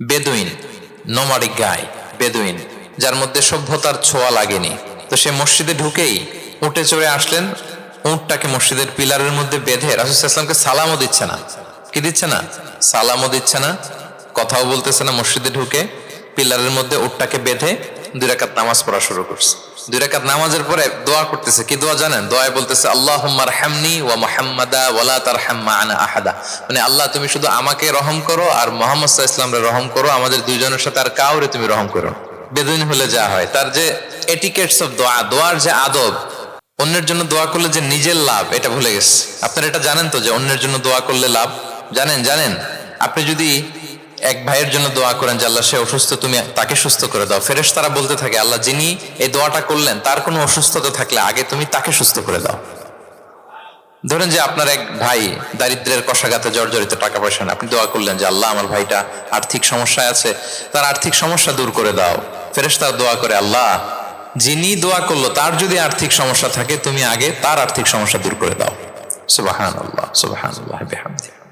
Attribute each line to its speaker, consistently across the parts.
Speaker 1: বেদুইন, নোমারিক গায় বেদুইন, যার মধ্যে সভ্যতার ছোঁয়া লাগেনি। তো সে মসজিদে ঢুকেই উঁটে চড়ে আসলেন, উঁটটাকে মসজিদের পিলারের মধ্যে বেঁধে রাসুসাল্লামকে সালামও দিচ্ছে না। কি দিচ্ছে না? সালামও দিচ্ছে না, কথাও বলতেছে না। মসজিদে ঢুকে পিলারের মধ্যে উটটাকে বেঁধে দুই রাকাত নামাজ পড়া শুরু করছে। দুই রাকাত নামাজের পরে দোয়া করতেছে। কি দোয়া জানেন? দোয়ায় বলতেছে আল্লাহ হামনি ওয়া মোহাম্মদা ওয়ালা তার আনা আহাদা। মানে আল্লাহ, তুমি শুধু আমাকে রহম করো আর মোহাম্মদ ইসলামরে রহম করো। আমাদের দুইজনের সাথে আর কাউরে তুমি রহম করো না। বেদুইন হলে যা হয়, তার যে এটিকেটস অফ দোয়া, দোয়ার যে আদব, অন্যের জন্য দোয়া করলে যে নিজের লাভ, এটা ভুলে গেছে। আপনারা এটা জানেন তো যে অন্যের জন্য দোয়া করলে লাভ? জানেন জানেন। আপনি যদি এক ভাইয়ের জন্য দোয়া করেন যে, আল্লাহ, সে অসুস্থ, তুমি তাকে সুস্থ করে দাও। ফেরেশ তারা বলতে থাকে, আল্লাহ, যিনি এই দোয়াটা করলেন, তার কোনো অসুস্থতা থাকলে আগে তুমি তাকে সুস্থ করে দাও। ধরেন যে আপনার এক ভাই দারিদ্রের কষাঘাতে জর্জরিত টাকা পয়সা না আপনি দোয়া করলেন যে, আল্লাহ, আমার ভাইটা আর্থিক সমস্যায় আছে, তার আর্থিক সমস্যা দূর করে দাও। ফেরেশ তার দোয়া করে, আল্লাহ, যিনি দোয়া করল, তার যদি আর্থিক সমস্যা থাকে, তুমি আগে তার আর্থিক সমস্যা দূর করে দাও। সুবাহান আল্লাহ সুবাহান আল্লাহ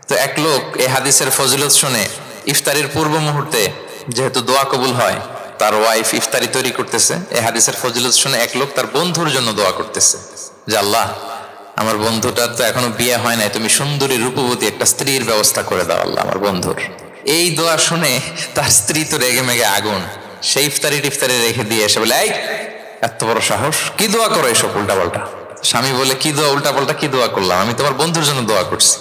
Speaker 1: তো এক লোক এই হাদিসের ফজিলত শুনে ইফতারির পূর্ব মুহূর্তে যেহেতু দোয়া কবুল হয় তার ওয়াইফ ইফতারি তৈরি করতেছে। এই হাদিসের ফজিলত শুনে এক লোক তার বন্ধুর জন্য দোয়া করতেছে। যে আল্লাহ আমার বন্ধুটার তো এখনও বিয়ে হয় নাই তুমি সুন্দরী রূপবতী একটা স্ত্রীর ব্যবস্থা করে দাও আল্লাহ আমার বন্ধুর। এই দোয়া শুনে তার স্ত্রী তো রেগে মেগে আগুন। সেই ইফতারি টিফতারি রেখে দিয়ে এসে বলে এই এত বড় সাহস কি দোয়া করো এসব উল্টা পাল্টা স্বামী বলে কি দোয়া উল্টা পাল্টা কি দোয়া করলাম? আমি তোমার বন্ধুর জন্য দোয়া করছি।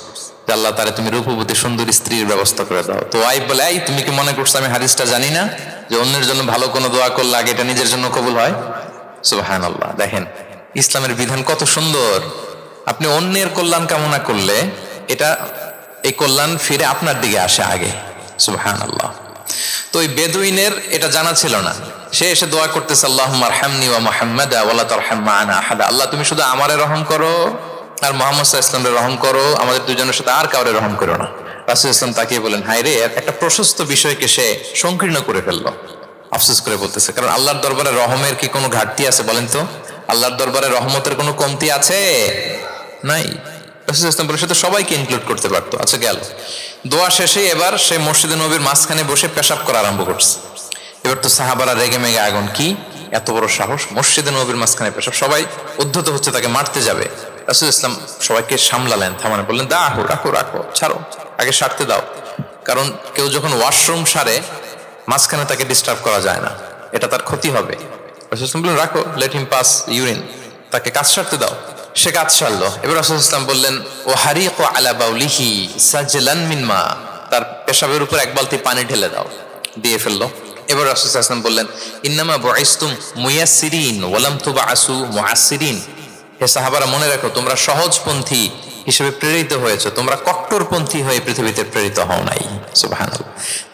Speaker 1: আল্লাহ তারে তুমি রূপবতী সুন্দরী স্ত্রীর ব্যবস্থা করে দাও। তো ওয়াইফ বলে, এই, তুমি কি মনে করছ আমি হাদিসটা জানি না? যে অন্যের জন্য ভালো কোনো দোয়া করলে আগে এটা নিজের জন্য কবুল হয়? সুবাহান আল্লাহ দেখেন, ইসলামের বিধান কত সুন্দর। আপনি অন্যের কল্যাণ কামনা করলে এটা, এই কল্যাণ ফিরে আপনার দিকে আসে আগে। সুবহান আল্লাহ তো ওই বেদুইনের এটা জানা ছিল না। সে এসে দোয়া করতেছে আল্লাহ মারহামনি ওয়া মোহাম্মদ তারহাম্মা আনা আহাদা। আল্লাহ, তুমি শুধু আমারে রহম করো আর মোহাম্মদ ইসলামের রহম করো। আমাদের দুজনের সাথে আর কাউরে রহম করো না। রাসুল ইসলাম তাকিয়ে বলেন হাই রে একটা প্রশস্ত বিষয়কে সে সংকীর্ণ করে ফেলল। আফসোস করে বলতেছে, কারণ আল্লাহর দরবারে রহমের কি কোনো ঘাটতি আছে বলেন তো? আল্লাহর দরবারে রহমতের কোনো কমতি আছে? নাই। রাসূল ইসলাম বলে সে তো সবাইকে ইনক্লুড করতে পারতো। আচ্ছা গেল। দোয়া শেষে এবার সে মসজিদে নবীর মাঝখানে বসে পেশাব করা আরম্ভ করছে। এবার তো সাহাবারা রেগে মেগে, আগুন কি? এত বড় সাহস? মসজিদে নবীর মাঝখানে পেশাব। সবাই উদ্ধত হচ্ছে, তাকে মারতে যাবে। রাসুল ইসলাম সবাইকে সামলালেন থামানে বললেন দা রাখো রাখো রাখো, ছাড়ো, আগে সারতে দাও। কারণ কেউ যখন ওয়াশরুম সারে, মাঝখানে তাকে ডিস্টার্ব করা যায় না, এটা তার ক্ষতি হবে। রাসূল ইসলাম বললেন, রাখো লেট হিম পাস ইউরিন তাকে কাজ সারতে দাও, সে কাজ সারলো। এবার রাসূল ইসলাম বললেন ও হারিক আলা বাউলিহি সাজলান মিন মা। তার পেশাবের উপর এক বালতি পানি ঢেলে দাও, দিয়ে ফেলল। এবার রাসূল ইসলাম বললেন, ইন্নামা বুইসতুম মুয়াসসিরিন ওয়ালাম তুবা আসু মুআসসিরিন। হে সাহাবারা, মনে রাখো, তোমরা সহজপন্থী হিসেবে প্রেরিত হয়েছে। তোমরা কট্টরপন্থী হয়ে পৃথিবীতে প্রেরিত হও নাই।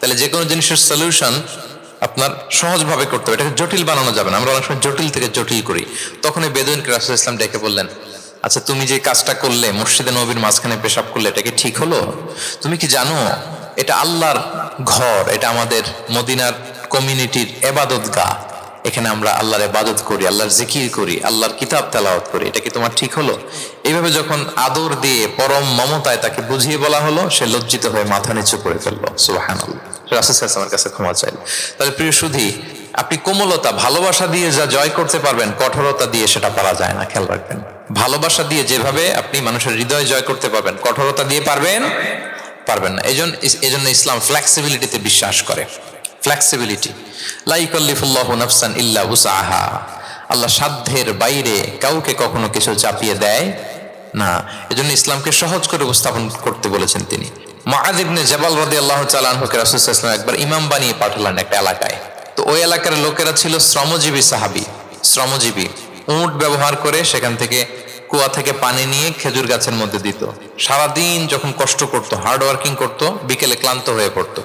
Speaker 1: তাহলে যে কোনো জিনিসের সলিউশন আপনার সহজভাবে করতে হবে। এটাকে জটিল বানানো যাবে না। আমরা অনেক সময় জটিল থেকে জটিল করি। তখন এই বেদুইনকে রাসুল ইসলাম ডেকে বললেন আচ্ছা তুমি যে কাজটা করলে, মসজিদে নবীর মাঝখানে পেশাব করলে, এটা কি ঠিক হলো? তুমি কি জানো, এটা আল্লাহর ঘর, এটা আমাদের মদিনার কমিউনিটির এবাদত গা এখানে আমরা আল্লাহর এবাদত করি, আল্লাহর জিকির করি, আল্লাহর কিতাব তেলাওয়াত করি। এটা কি তোমার ঠিক হলো? এইভাবে যখন আদর দিয়ে পরম মমতায় তাকে বুঝিয়ে বলা হলো, সে লজ্জিত হয়ে মাথা নিচু করে ফেলল। সুবাহান আমার কাছে ক্ষমা চাইল। তাহলে প্রিয় সুধী, আপনি কোমলতা, ভালোবাসা দিয়ে যা জয় করতে পারবেন, কঠোরতা দিয়ে সেটা পারা যায় না, খেয়াল রাখবেন। ভালোবাসা দিয়ে যেভাবে আপনি মানুষের হৃদয় জয় করতে পারবেন, কঠোরতা দিয়ে পারবেন পারবেন না। এই জন্য ইসলাম ফ্লেক্সিবিলিটিতে বিশ্বাস করে। ফ্লেক্সিবিলিটি লাইকাল্লিফুল্লাহ ইল্লা উসাহা আল্লাহ সাধ্যের বাইরে কাউকে কখনো কিছু চাপিয়ে দেয় না। এজন্য ইসলামকে সহজ করে উপস্থাপন করতে বলেছেন তিনি। মাআদ ইবনে জাবাল আল্লাহ তাআলা আনহুকে রাসূল ওয়াসাল্লাম একবার ইমাম বানিয়ে পাঠালেন একটা এলাকায়। তো ওই এলাকার লোকেরা ছিল শ্রমজীবী সাহাবী। শ্রমজীবী। উট ব্যবহার করে সেখান থেকে কুয়া থেকে পানি নিয়ে খেজুর গাছের মধ্যে দিত। সারাদিন যখন কষ্ট করত হার্ড ওয়ার্কিং করতো, বিকেলে ক্লান্ত হয়ে পড়তো।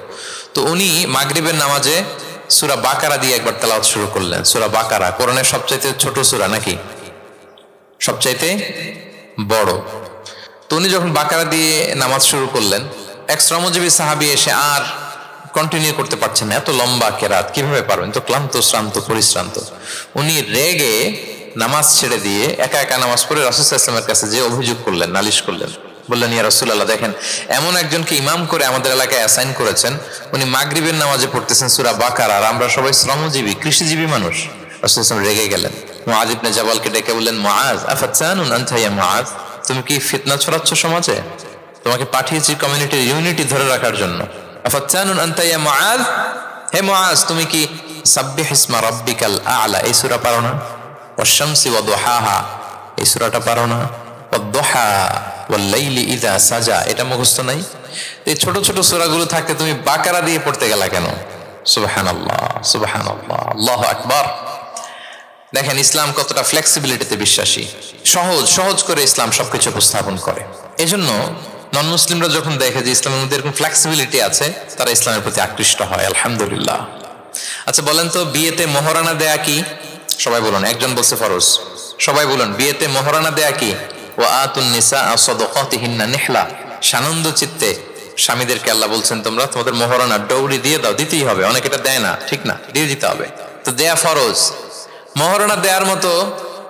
Speaker 1: তো উনি মাগরিবের নামাজে সুরা বাকারা দিয়ে একবার তেলাওয়াত শুরু করলেন। সুরা বাকারা, কোরআনের সবচাইতে ছোট সুরা নাকি? সবচাইতে বড়। তো উনি যখন বাকারা দিয়ে নামাজ শুরু করলেন, এক শ্রমজীবী সাহাবি এসে আর কন্টিনিউ করতে পারছেন না, এত লম্বা কেরাত, কীভাবে পারবেন? তো ক্লান্ত, শ্রান্ত, পরিশ্রান্ত। উনি রেগে নামাজ ছেড়ে দিয়ে একা একা নামাজ পড়ে রাসুল ইসলামের কাছে যে অভিযোগ করলেন, নালিশ করলেন। বললেন, ইয়া রাসূলুল্লাহ, দেখেন, এমন একজনকে ইমাম করে আমাদের এলাকায় অ্যাসাইন করেছেন, উনি মাগরিবের নামাজে পড়তেছেন সুরা বাকারা, আর আমরা সবাই শ্রমজীবী, কৃষিজীবী মানুষ। রাসূল রেগে গেলেন। ইবনে জাবালকে ডেকে বললেন, মুআজ আফাতানুন আনতা ইয়া মুআজ? তুমি কি ফিতনা ছড়াচ্ছ সমাজে? তোমাকে পাঠিয়েছি কমিউনিটির ইউনিটি ধরে রাখার জন্য। আফাতানুন আনতা ইয়া মুআজ? হে মুআজ, তুমি কি সাব্বিহ ইসমা রাব্বিকাল আ'লা? এই সূরা পারো না। ওয়াশ-শামসি ওয়া দুহাহা। এই সূরাটা পারো না। ওয়াল-লাইলি সাজা। এটা মুখস্থ নাই? এই ছোট ছোট তুমি বাকারা দিয়ে পড়তে গেলা কেন? আকবার। দেখেন, ইসলাম কতটা ফ্লেক্সিবিলিটিতে বিশ্বাসী। সহজ সহজ করে ইসলাম সবকিছু উপস্থাপন করে। এজন্য নন মুসলিমরা যখন দেখে যে ইসলামের মধ্যে এরকম ফ্লেক্সিবিলিটি আছে, তারা ইসলামের প্রতি আকৃষ্ট হয়। আলহামদুলিল্লাহ। আচ্ছা বলেন তো, বিয়েতে মহারানা দেয়া কি? সবাই বলুন, একজন বলছে ফরজ। সবাই বলুন, বিয়েতে মহারানা দেয়া কি? ও আতুন নিসা সদকাতিহিন্না নিহলা। সানন্দ চিত্তে স্বামীদেরকে আল্লাহ বলছেন, তোমরা তোমাদের মহারানা ডৌরি দিয়ে দাও, দিতেই হবে। অনেক এটা দেয় না, ঠিক না, দিয়ে দিতে হবে। তো দেয়া ফরজ। মহারণা দেওয়ার মতো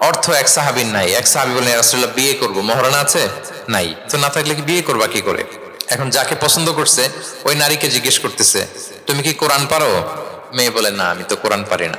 Speaker 1: অর্থ এক সাহাবির নাই। এক সাহাবি বলেন রাসুল্লাহ বিয়ে করব। মহারণা আছে? নাই। তো না থাকলে কি বিয়ে করবা কি করে? এখন যাকে পছন্দ করছে, ওই নারীকে জিজ্ঞেস করতেছে, তুমি কি কোরআন পারো? মেয়ে বলে, না, আমি তো কোরআন পারি না।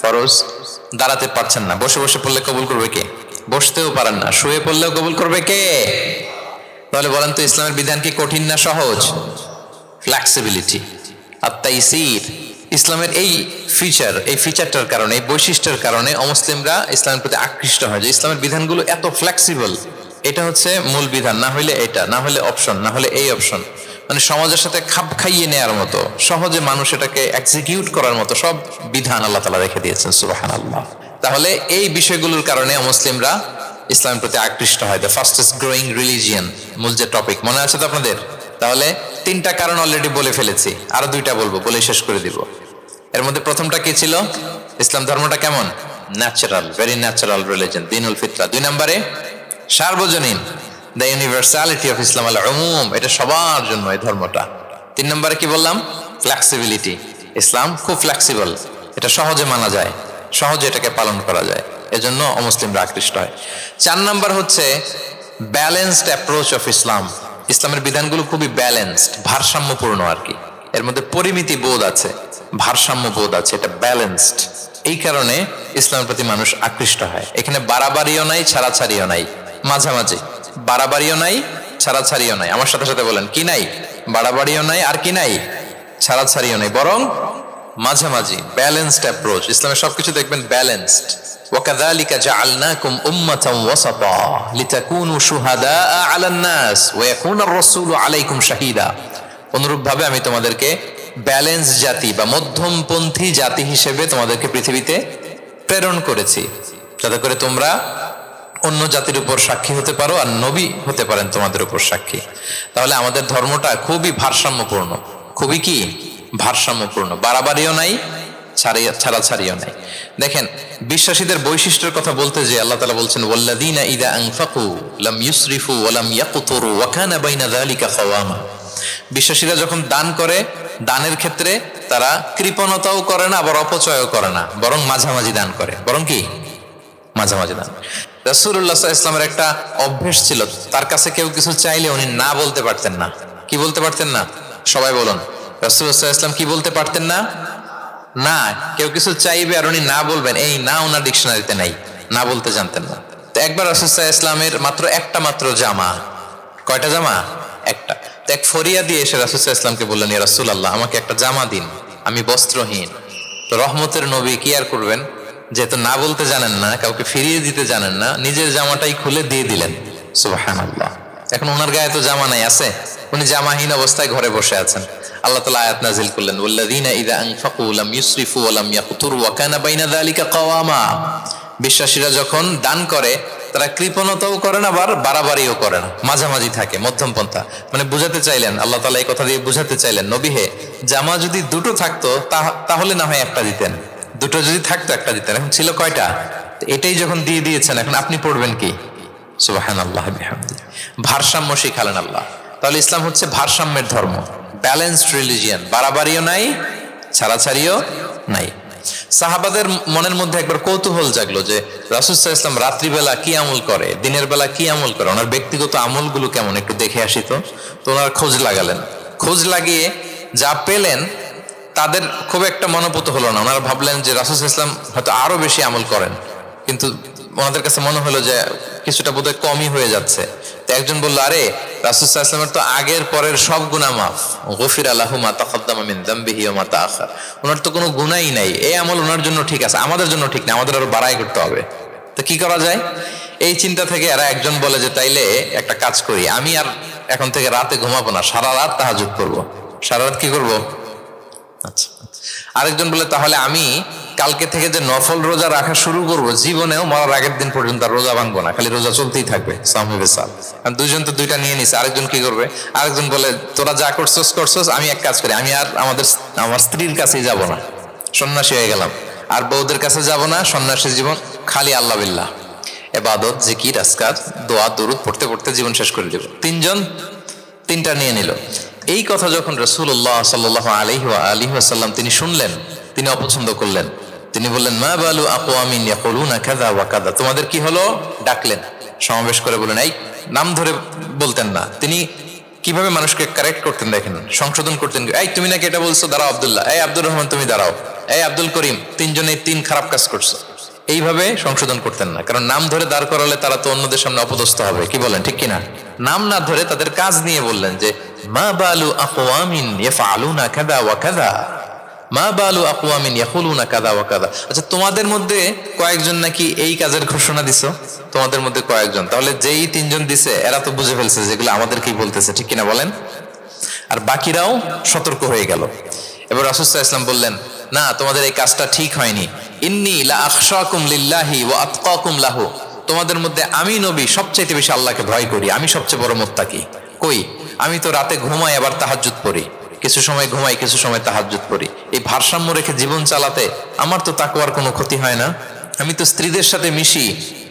Speaker 1: ফরজ দাঁড়াতে পারছেন না। বসে বসে পড়লে কবুল করবে কে? বসতেও পারেন না। শুয়ে পড়লেও কবুল করবে কে? তাহলে বলেন তো ইসলামের বিধান কি কঠিন না সহজ? ফ্লেক্সিবিলিটি আর তাইসির, ইসলামের এই ফিচার এই ফিচারটার কারণে, এই বৈশিষ্ট্যের কারণে অমুসলিমরা ইসলামের প্রতি আকৃষ্ট হয় যে ইসলামের বিধানগুলো এত ফ্লেক্সিবল এটা হচ্ছে মূল বিধান, না হলে এটা, না হলে অপশন না হলে এই অপশন মানে সমাজের সাথে খাপ খাইয়ে নেওয়ার মতো, সহজে মানুষ এটাকে এক্সিকিউট করার মতো সব বিধান আল্লাহ তালা রেখে দিয়েছেন সুবাহান আল্লাহ তাহলে এই বিষয়গুলোর কারণে মুসলিমরা ইসলামের প্রতি আকৃষ্ট হয় দ্য ফাস্টেস্ট গ্রোয়িং রিলিজিয়ান মূল যে টপিক মনে আছে তো আপনাদের? তাহলে তিনটা কারণ অলরেডি বলে ফেলেছি, আরও দুইটা বলব বলে শেষ করে দিব। এর মধ্যে প্রথমটা কি ছিল? ইসলাম ধর্মটা কেমন? ন্যাচারাল ভেরি ন্যাচারাল রিলিজন দিনুল ফিতরা। দুই নম্বরে, সার্বজনীন দ্য ইউনিভার্সালিটি অফ ইসলাম আল উমুম এটা সবার জন্য এই ধর্মটা। তিন নম্বরে কি বললাম? ফ্লেক্সিবিলিটি ইসলাম খুব ফ্লেক্সিবল এটা সহজে মানা যায়, সহজে এটাকে পালন করা যায়, এজন্য অমুসলিমরা আকৃষ্ট হয়। চার নাম্বার হচ্ছে ব্যালেন্সড অ্যাপ্রোচ অফ ইসলাম ইসলামের বিধানগুলো খুবই ব্যালেন্সড ভারসাম্যপূর্ণ আর কি। এর মধ্যে পরিমিতি বোধ আছে, ভারসাম্য বোধ আছে, এটা ব্যালেন্সড এই কারণে ইসলামের প্রতি মানুষ আকৃষ্ট হয়। এখানে বাড়াবাড়িও নাই, ছাড়াছাড়িও নাই, মাঝামাঝি। বাড়াবাড়িও নাই ছাড়াছাড়িও নাই আমার সাথে সাথে বলেন কি নাই বাড়াবাড়িও নাই আর কি নাই ছাড়াছাড়িও নাই বরং মাঝামাঝি ব্যালেন্সড অ্যাপ্রোচ ইসলামের সবকিছু দেখবেন ব্যালেন্সড وكذلك جعلناكم أمة وسطا لتكونوا شهداء على الناس ويكون الرسول عليكم شهيدا অনুরূপভাবে আমি তোমাদেরকে ব্যালেন্স জাতি বা মধ্যমপন্থী জাতি হিসেবে তোমাদেরকে পৃথিবীতে প্রেরণ করেছি যাতে করে তোমরা অন্য জাতির উপর সাক্ষী হতে পারো আর নবী হতে পারেন তোমাদের উপর সাক্ষী। তাহলে আমাদের ধর্মটা খুবই ভারসাম্যপূর্ণ। খুবই কি? ভারসাম্যপূর্ণ। বাড়াবাড়িও নাই ছাড়িয়া ছাড়া ছাড়িও নাই। দেখেন, বিশ্বাসীদের বৈশিষ্ট্যের কথা বলতে যে আল্লাহ তালা বলছেন ওয়াল্লাদিনা ইদা আনফাকু লাম ইউসরিফু ওয়ালাম ইয়াকুতুরু ওয়া কানা বাইনা যালিকা খাওয়ামা। বিশ্বাসীরা যখন দান করে, দানের ক্ষেত্রে তারা কৃপণতাও করে না, আবার অপচয়ও করে না, বরং মাঝামাঝি দান করে। বরং কি? মাঝামাঝি দান আলাইহি ইসলামের একটা অভ্যেস ছিল। তার কাছে কেউ কিছু চাইলে উনি না বলতে পারতেন না। কি বলতে পারতেন না? সবাই বলুন। আলাইহি ইসলাম কি বলতে পারতেন না? না, কেউ কিছু চাইবে আর উনি না বলবেন। এই না ওনার ডিকশনারিতে নাই, না বলতে জানতেন না। তো একবার রাসুসাহ ইসলামের মাত্র একটা মাত্র জামা। কয়টা জামা? একটা। তো এক ফরিয়া দিয়ে এসে রাসুসাহ ইসলামকে বললেন, ইয়া আল্লাহ আমাকে একটা জামা দিন। আমি বস্ত্রহীন। তো রহমতের নবী কি আর করবেন? যেহেতু না বলতে জানেন না, কাউকে ফিরিয়ে দিতে জানেন না, নিজের জামাটাই খুলে দিয়ে দিলেন। সুবাহান এখন ওনার গায়ে তো জামা নাই, আছে? উনি জামাহীন অবস্থায় ঘরে বসে আছেন। আল্লাহ তালা আয়াত নাজিল করলেন, ওয়াল্লাযীনা ইযা আনফাকু লাম ইউসরিফু ওয়া লাম ইয়াকতুরু ওয়া কানা বাইনা যালিকা কাওয়ামা। বিশ্বাসীরা যখন দান করে, তারা কৃপণতাও করে না, আবার বাড়াবাড়িও করে না। মাঝামাঝি থাকে, মধ্যম পন্থা। মানে বুঝাতে চাইলেন, আল্লাহ তালা এই কথা দিয়ে বুঝাতে চাইলেন, নবী হে, জামা যদি দুটো থাকতো তাহলে না হয় একটা দিতেন। দুটো যদি থাকতো একটা দিতেন, এখন ছিল কয়টা? এটাই যখন দিয়ে দিয়েছেন, এখন আপনি পড়বেন কি? সুবাহান আল্লাহ ভারসাম্য শিখালেন আল্লাহ। তাহলে ইসলাম হচ্ছে ভারসাম্যের ধর্ম। ব্যালেন্সড রিলিজিয়ান বাড়াবাড়িও নাই, ছাড়াছাড়িও নাই। সাহাবাদের মনের মধ্যে একবার কৌতূহল জাগলো যে রাসুসাহ ইসলাম রাত্রিবেলা কি আমল করে, দিনের বেলা কি আমল করে? ওনার ব্যক্তিগত আমলগুলো কেমন? একটু দেখে আসি তো। তো ওনার খোঁজ লাগালেন। খোঁজ লাগিয়ে যা পেলেন তাদের খুব একটা মনোপুত হলো না। ওনারা ভাবলেন যে রাসুল ইসলাম হয়তো আরও বেশি আমল করেন। কিন্তু ওনাদের কাছে মনে হলো যে কিছুটা বোধহয় কমই হয়ে যাচ্ছে। তো একজন বলল, আরে রাসুসাহ ইসলামের তো আগের পরের সব গুণা মাফ। গফির আল্লাহ মা তাকদ্দামা মিন দাম্বিহি ওয়া মা তাআখার ওনার তো কোনো গুণাই নাই। এই আমল ওনার জন্য ঠিক আছে, আমাদের জন্য ঠিক না, আমাদের আরও বাড়াই করতে হবে। তো কি করা যায়? এই চিন্তা থেকে এরা একজন বলে যে, তাইলে একটা কাজ করি, আমি আর এখন থেকে রাতে ঘুমাবো না, সারা রাত তাহাজুদ করব। সারা রাত কি করব? আচ্ছা। আরেকজন বলে তাহলে আমি কালকে থেকে যে নফল রোজা রাখা শুরু করব, জীবনেও মরার আগের দিন পর্যন্ত রোজা ভাঙবো না, খালি রোজা চলতেই থাকবে দুইজন তো দুইটা নিয়ে নিছে, আরেকজন কি করবে? আরেকজন বলে, তোরা যা করছস করছস, আমি এক কাজ করি, আমি আর আমাদের আমার স্ত্রীর কাছেই যাব না, সন্ন্যাসী হয়ে গেলাম। আর বউদের কাছে যাব না সন্ন্যাসী জীবন খালি আল্লাহ বিল্লাহ। এবাদত, জিকির আসকার দোয়া, দরুদ, পড়তে পড়তে জীবন শেষ করে দেব। তিনজন তিনটা নিয়ে নিল। এই কথা যখন রসুল্লাহ সাল্লাহ আলহি আলহি আসাল্লাম তিনি শুনলেন, তিনি অপছন্দ করলেন। তিনি বললেন, মা বালু আপু আমিন ইয়াকুলুনা কাদা ওয়া কাদা তোমাদের কি হলো? ডাকলেন। সমাবেশ করে বলেন এই, নাম ধরে বলতেন না। তিনি কীভাবে মানুষকে কারেক্ট করতেন দেখেন, সংশোধন করতেন। এই, তুমি নাকি এটা বলছো? দাঁড়াও আবদুল্লাহ। এই, আব্দুর রহমান, তুমি দাঁড়াও। এই, আব্দুল করিম তিনজনে তিন খারাপ কাজ করছ। এইভাবে সংশোধন করতেন না। কারণ নাম ধরে দাঁড় করালে তারা তো অন্যদের সামনে অপদস্থ হবে। কি বলেন, ঠিক কিনা? নাম না ধরে তাদের কাজ নিয়ে বললেন যে মা বালু আকওয়ামিন ইয়াফআলুনা কাদা ওয়া কাদা মা বালু আকওয়ামিন ইয়াকুলুনা কাদা ওয়া কাদা আচ্ছা তোমাদের মধ্যে কয়েকজন নাকি এই কাজের ঘোষণা দিছো? তোমাদের মধ্যে কয়েকজন। তাহলে যেই তিনজন দিছে, এরা তো বুঝে ফেলছে যেগুলো আমাদেরকেই বলতেছে, ঠিক কিনা বলেন? আর বাকিরাও সতর্ক হয়ে গেল। এবার রাসুসাহ ইসলাম বললেন, না, তোমাদের এই কাজটা ঠিক হয়নি। ইন্নি লা আখশাকুম লিল্লাহি ওয়া আতকাকুম লাহু। তোমাদের মধ্যে আমি নবী সবচেয়ে বেশি আল্লাহকে ভয় করি। আমি সবচেয়ে বড় মোত্তাকি। কই? আমি তো রাতে ঘুমাই, আবার তাহাজ্জুদ পড়ি। কিছু সময় ঘুমাই, কিছু সময় তাহাজ্জুদ পড়ি। এই ভারসাম্য রেখে জীবন চালাতে আমার তো তাকুয়ার কোনো ক্ষতি হয় না। আমি তো স্ত্রীদের সাথে মিশি,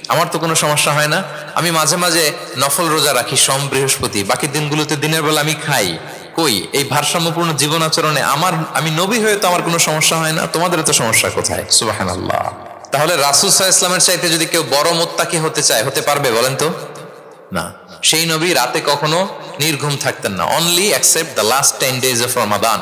Speaker 1: আমার তো কোনো সমস্যা হয় না। আমি মাঝে মাঝে নফল রোজা রাখি সম, বৃহস্পতি। বাকি দিনগুলোতে দিনের বেলা আমি খাই। কই, এই ভারসাম্যপূর্ণ জীবন আচরণে আমার, আমি নবী হয়ে তো আমার কোনো সমস্যা হয় না? তোমাদের তো সমস্যা কোথায়? সুবাহান আল্লাহ তাহলে রাসুল সাহা ইসলামের চাইতে যদি কেউ বড় মোত্তাকি হতে চায়, হতে পারবে বলেন তো? না। সেই নবী রাতে কখনো নির্ঘুম থাকতেন না। Only accept the last ten days of Ramadan